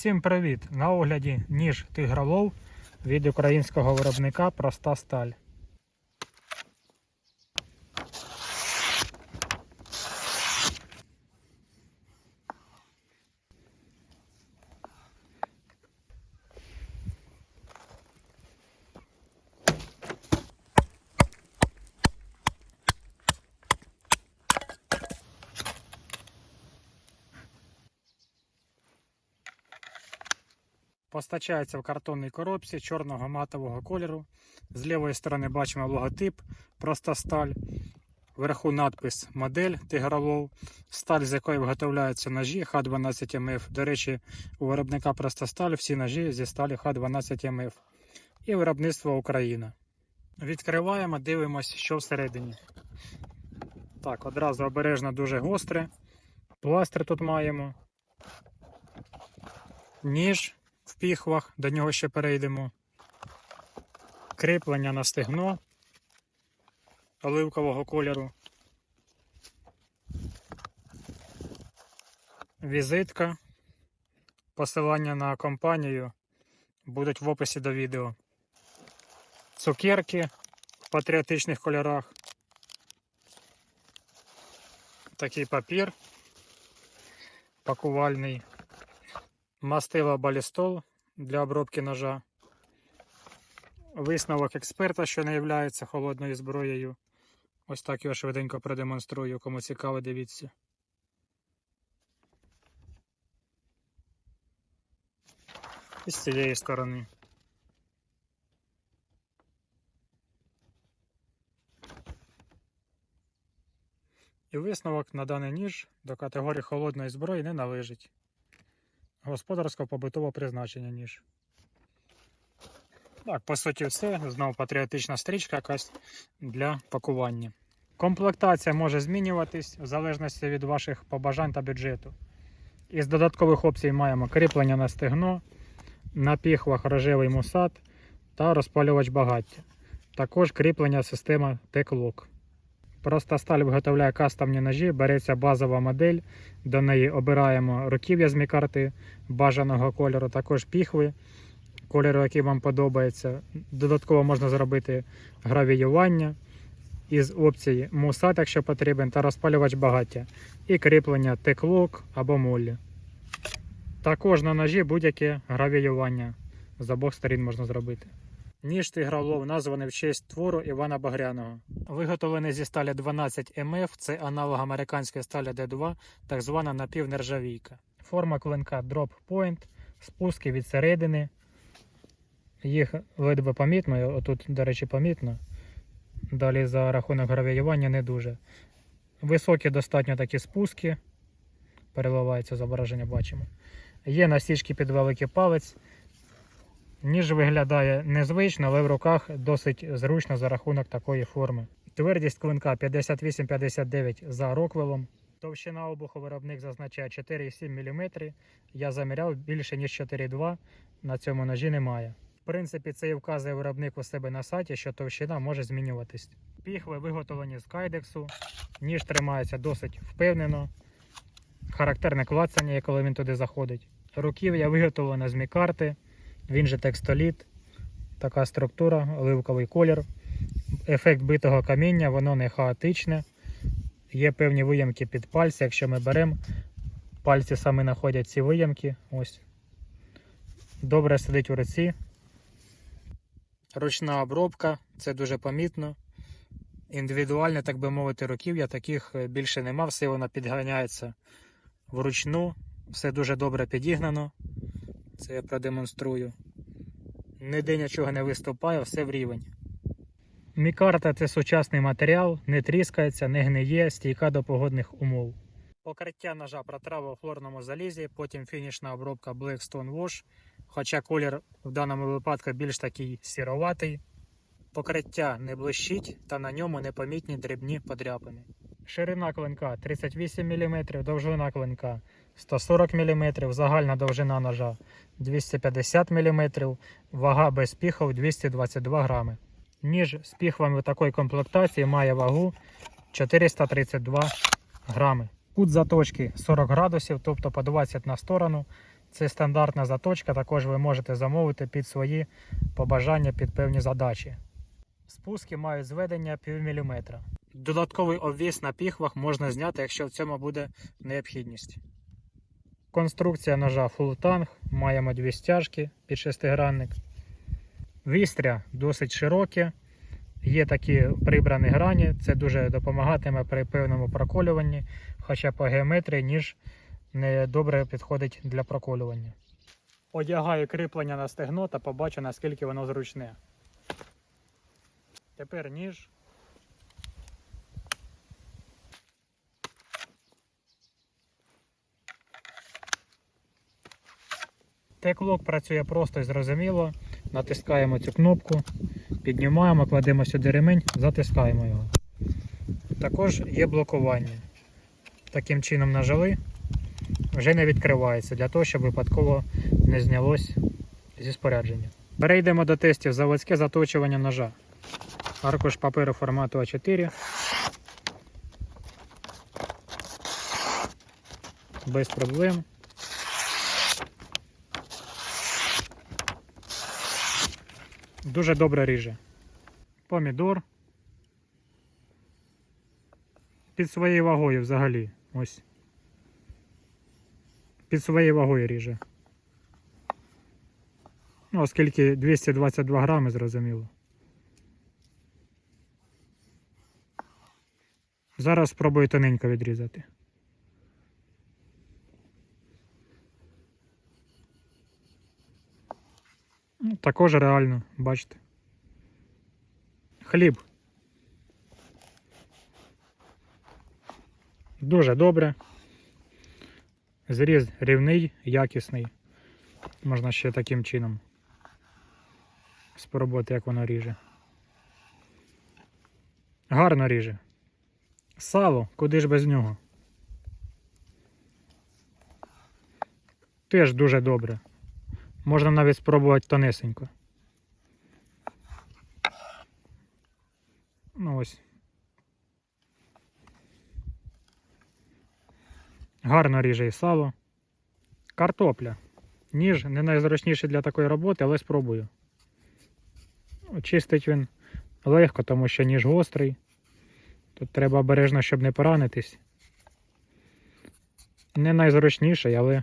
Всім привіт! На огляді ніж тигролов від українського виробника Проста сталь. Постачається в картонній коробці чорного матового кольору. З лівої сторони бачимо логотип Проста сталь. Вверху надпис Модель Тигролов. Сталь, з якої виготовляються ножі Х12МФ. До речі, у виробника Проста сталь всі ножі зі сталі Х12МФ. І виробництво Україна. Відкриваємо, дивимося, що всередині. Так, одразу обережно дуже гостре. Пластир тут маємо. Ніж в піхвах, до нього ще перейдемо. Кріплення на стегно оливкового кольору. Візитка. Посилання на компанію будуть в описі до відео. Цукерки в патріотичних кольорах. Такий папір пакувальний. Мастило балістол для обробки ножа. Висновок експерта, що не є холодною зброєю. Ось так його швиденько продемонструю. Кому цікаво, дивіться. І з цієї сторони. І висновок на даний ніж до категорії холодної зброї не належить господарського побутового призначення ніж. Так, по суті, все. Знову патріотична стрічка якась для пакування. Комплектація може змінюватись в залежності від ваших побажань та бюджету. Із додаткових опцій маємо кріплення на стегно, на піхвах рожевий мусат та розпалювач багаття. Також кріплення система T-Lock. Проста сталь виготовляє кастомні ножі, береться базова модель, до неї обираємо руків'я з мікарти бажаного кольору, також піхви, кольору, який вам подобається. Додатково можна зробити гравіювання із опції мусат, якщо потрібен, та розпалювач багаття, і кріплення теклок або моллі. Також на ножі будь-яке гравіювання з обох сторін можна зробити. Ніж тигролов названий в честь твору Івана Багряного. Виготовлений зі сталі 12 МФ, це аналог американської сталі D2, так звана напівнержавійка. Форма клинка Drop Point, спуски від середини. Їх ледве помітно, отут, до речі, помітно. Далі за рахунок гравіювання не дуже. Високі достатньо такі спуски. Переливається зображення, бачимо. Є насічки під великий палець. Ніж виглядає незвично, але в руках досить зручно за рахунок такої форми. Твердість клинка 58-59 за роквелом. Товщина обуху виробник зазначає 4,7 мм. Я заміряв більше ніж 4,2 на цьому ножі немає. В принципі, це і вказує виробник у себе на сайті, що товщина може змінюватись. Піхви виготовлені з кайдексу, ніж тримається досить впевнено. Характерне клацання, коли він туди заходить. Руків'я виготовлено з мікарти. Він же текстоліт, така структура, оливковий колір. Ефект битого каміння, воно не хаотичне. Є певні виямки під пальці. Якщо ми беремо, пальці саме знаходять ці виямки. Ось. Добре сидить у руці. Ручна обробка, це дуже помітно. Індивідуальне, так би мовити, руків'я таких е, більше нема, все воно підганяється вручну, все дуже добре підігнано. Це я продемонструю. Ніде нічого не виступає, все в рівень. Мікарта це сучасний матеріал, не тріскається, не гниє, стійка до погодних умов. Покриття ножа протравив у хлорному залізі, потім фінішна обробка Blackstone Wash, хоча колір в даному випадку більш такий сіроватий. Покриття не блищить та на ньому непомітні дрібні подряпини. Ширина клинка 38 мм, довжина клинка 140 мм, загальна довжина ножа 250 мм, вага без піхов 222 грами. Ніж з піхвами такої комплектації має вагу 432 грами. Кут заточки 40 градусів, тобто по 20 на сторону. Це стандартна заточка, також ви можете замовити під свої побажання під певні задачі. Спуски мають зведення пів міліметра. Додатковий обвіс на піхвах можна зняти, якщо в цьому буде необхідність. Конструкція ножа Full Tang, маємо дві стяжки під шестигранник. Вістря досить широке, є такі прибрані грані, це дуже допомагатиме при певному проколюванні, хоча по геометрії ніж не добре підходить для проколювання. Одягаю кріплення на стегно та побачу, наскільки воно зручне. Тепер ніж. Теклок працює просто і зрозуміло. Натискаємо цю кнопку, піднімаємо, кладемо сюди ремень, затискаємо його. Також є блокування. Таким чином нажали, вже не відкривається для того, щоб випадково не знялось зі спорядження. Перейдемо до тестів заводське заточування ножа. Аркуш паперу формату А4. Без проблем. Дуже добре ріже. Помідор. Під своєю вагою взагалі. Ось. Під своєю вагою ріже. Ну, оскільки 222 грами, зрозуміло. Зараз спробую тоненько відрізати. Також реально, бачите. Хліб. Дуже добре. Зріз рівний, якісний. Можна ще таким чином спробувати, як воно ріже. Гарно ріже. Сало, куди ж без нього? Теж дуже добре. Можна навіть спробувати тонесенько. Ну ось. Гарно ріже і сало. Картопля. Ніж не найзручніший для такої роботи, але спробую. Чистить він легко, тому що ніж гострий. Тут треба обережно, щоб не поранитись. Не найзручніший, але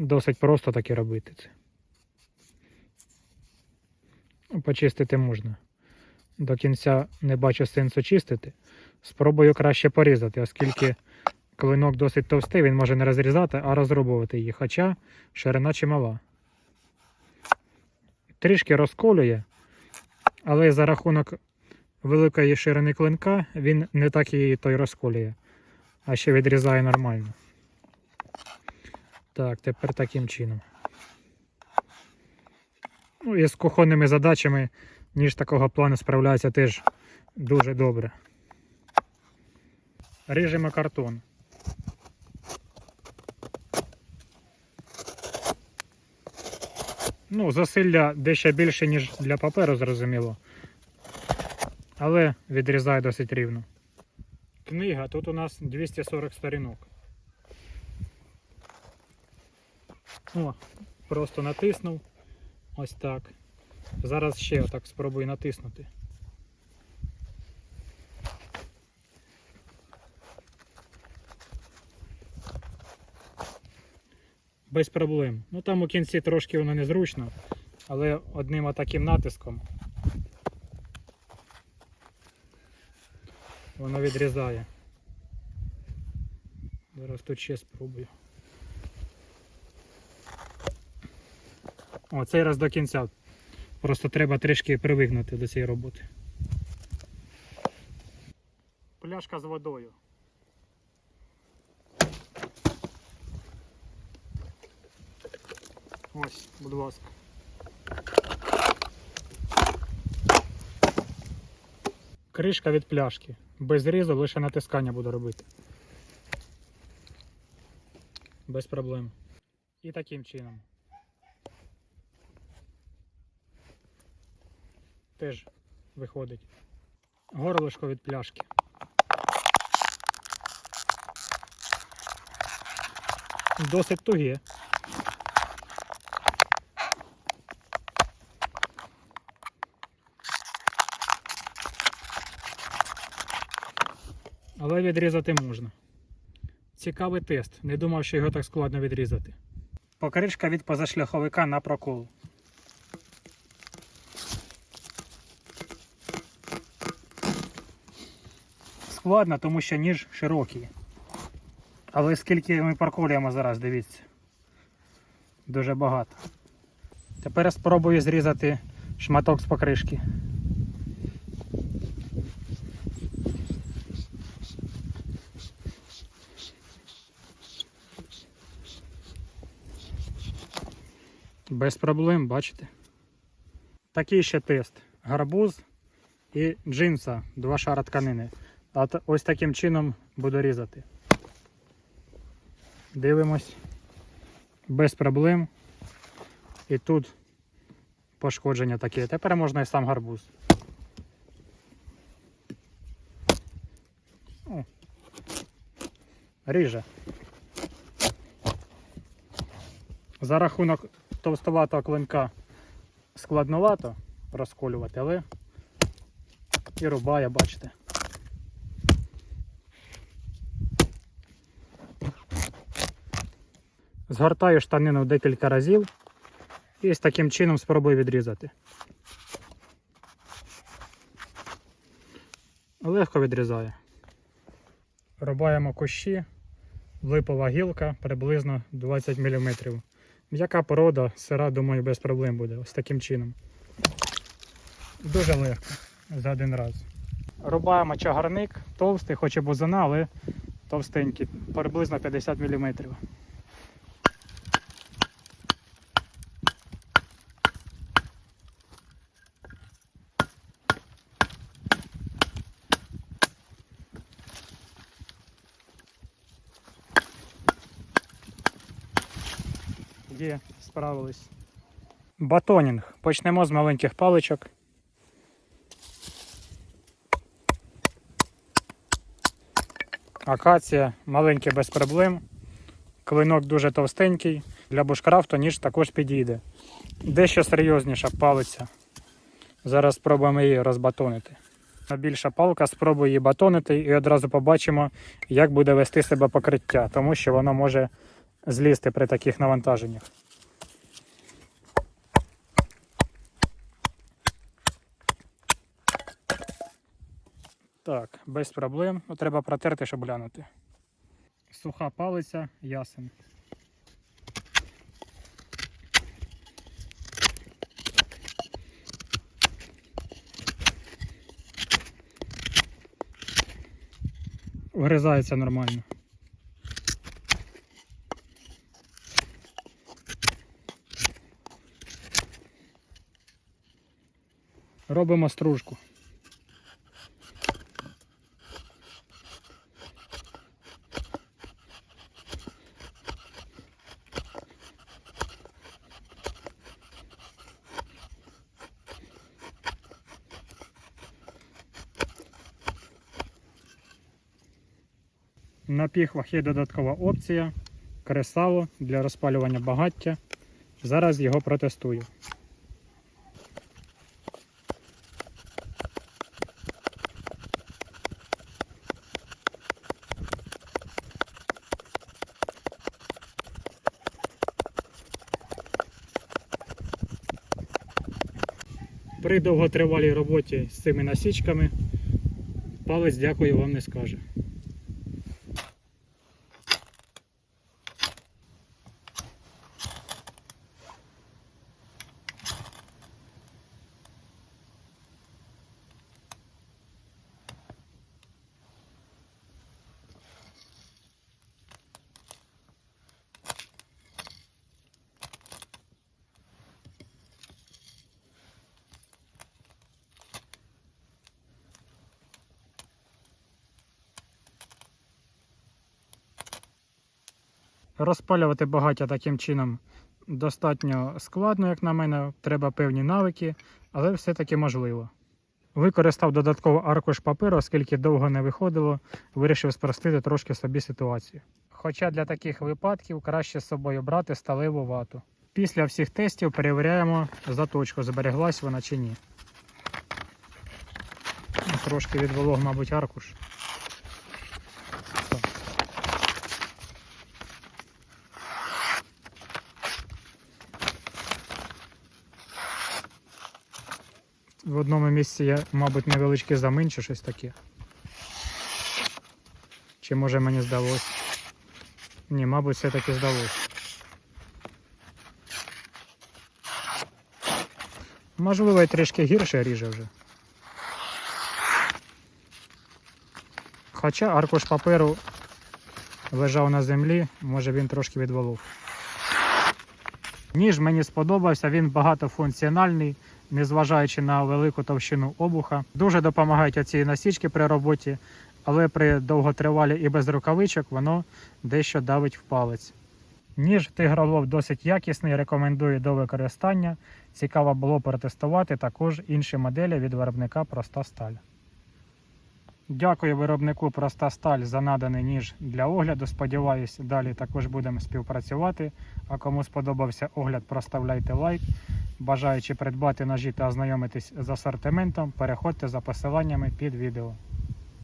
досить просто таки робити це. Почистити можна. До кінця не бачу сенсу чистити. Спробую краще порізати, оскільки клинок досить товстий, він може не розрізати, а розрубувати її. Хоча ширина чимала. Трішки розколює, але за рахунок великої ширини клинка він не так її той розколює, а ще відрізає нормально. Так, тепер таким чином. Ну і з кухонними задачами, ніж такого плану справляється теж дуже добре. Ріжемо картон. Ну, засилля дещо більше, ніж для паперу, зрозуміло. Але відрізає досить рівно. Книга, тут у нас 240 сторінок. О, просто натиснув. Ось так. Зараз ще отак спробую натиснути. Без проблем. Ну там у кінці трошки воно незручно, але одним отаким натиском воно відрізає. Зараз тут ще спробую. О, цей раз до кінця. Просто треба трішки привикнути до цієї роботи. Пляшка з водою. Ось, будь ласка. Кришка від пляшки. Без різу, лише натискання буду робити. Без проблем. І таким чином. теж виходить. Горлишко від пляшки. Досить тугі. Але відрізати можна. Цікавий тест. Не думав, що його так складно відрізати. Покришка від позашляховика на прокол. Складно, тому що ніж широкий. Але скільки ми проколюємо зараз, дивіться. Дуже багато. Тепер спробую зрізати шматок з покришки. Без проблем, бачите? Такий ще тест. Гарбуз і джинса, два шара тканини. А ось таким чином буду різати. Дивимось. Без проблем. І тут пошкодження таке. Тепер можна і сам гарбуз. Ріже. За рахунок товстоватого клинка складновато розколювати, але і рубає, бачите. Згортаю штанину декілька разів і з таким чином спробую відрізати. Легко відрізає. Рубаємо кущі, липова гілка приблизно 20 мм. М'яка порода, сира, думаю, без проблем буде. Ось таким чином. Дуже легко за один раз. Рубаємо чагарник, товстий, хоч і бузина, але товстенький, приблизно 50 мм. Є, справились. Батонінг. Почнемо з маленьких паличок. Акація маленький без проблем. Клинок дуже товстенький. Для бушкрафту ніж також підійде. Дещо серйозніша палиця. Зараз спробуємо її розбатонити. Більша палка, спробую її батонити і одразу побачимо, як буде вести себе покриття, тому що воно може злізти при таких навантаженнях. Так, без проблем. Треба протерти, щоб глянути. Суха палиця, ясен. Вгризається нормально. Робимо стружку. На піхвах є додаткова опція кресало для розпалювання багаття. Зараз його протестую. При довготривалій роботі з цими насічками палець дякую вам не скаже. Розпалювати багаття таким чином достатньо складно, як на мене. Треба певні навики, але все-таки можливо. Використав додатково аркуш паперу, оскільки довго не виходило, вирішив спростити трошки собі ситуацію. Хоча для таких випадків краще з собою брати сталеву вату. Після всіх тестів перевіряємо заточку, збереглась вона чи ні. Трошки відволог, мабуть, аркуш. Одному місці є, мабуть, невеличкий замин чи щось таке. Чи може мені здалось? Ні, мабуть, все-таки здалось. Можливо, і трішки гірше ріже вже. Хоча аркуш паперу лежав на землі, може він трошки відволов. Ніж мені сподобався, він багатофункціональний, незважаючи на велику товщину обуха. Дуже допомагають оці насічки при роботі, але при довготривалі і без рукавичок воно дещо давить в палець. Ніж тигролов досить якісний, рекомендую до використання. Цікаво було протестувати також інші моделі від виробника Проста Сталь. Дякую виробнику Проста Сталь за наданий ніж для огляду. Сподіваюсь, далі також будемо співпрацювати. А кому сподобався огляд, проставляйте лайк. Бажаючи придбати ножі та ознайомитись з асортиментом, переходьте за посиланнями під відео.